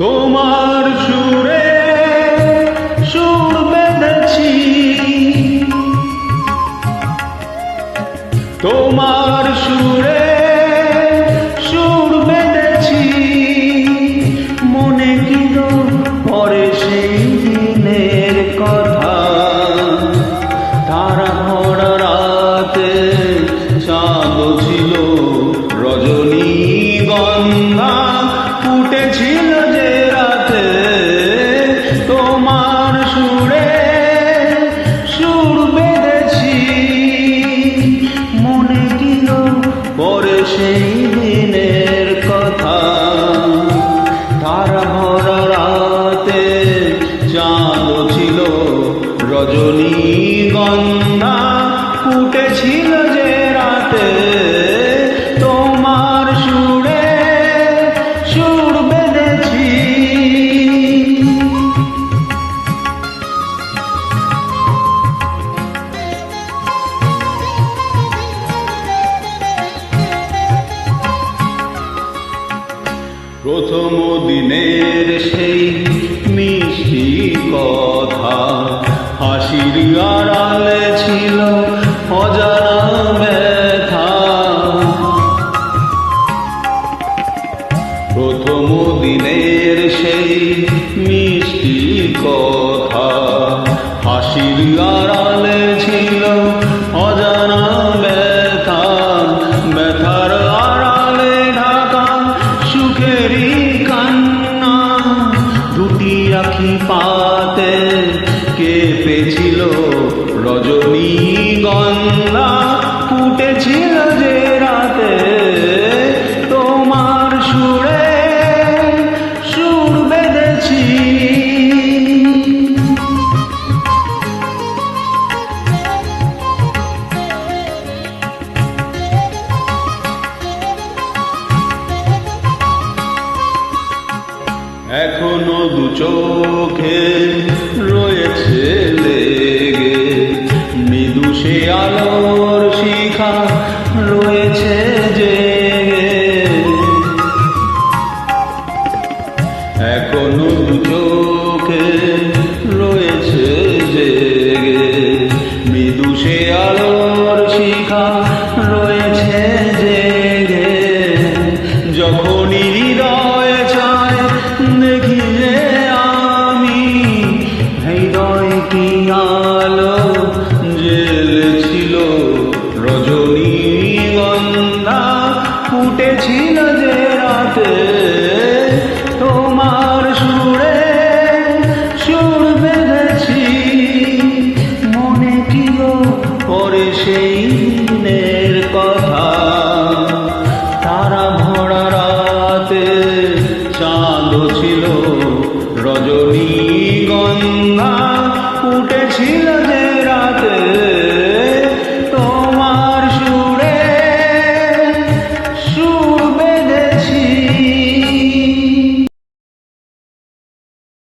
তোমার সুরে সুর বেঁধেছি। তোমার রজনী গন্ধা ফুটেছিল যে রাতে তোমার সুরে সুর বেঁধেছি। প্রথম দিনের সেই মিষ্টি কথা দিনের সেই মিষ্টি কথা। হাসির আড়ালে ছিল অজানা ব্যথা। ব্যথার আড়ালে ঢাকা, সুখেরই কান্না। দুটি আখি পাতে কেঁপেছিল রজনী গন্ধা এখনও দু চোখে রয়েছে। ফুটেছিল যে রাতে, তোমার সুরে সুর বেঁধেছি। মনে কি গো পরে সেই দিনের কথা, তারা ভরা রাতে চাঁদ ছিল রজনীগন্ধ।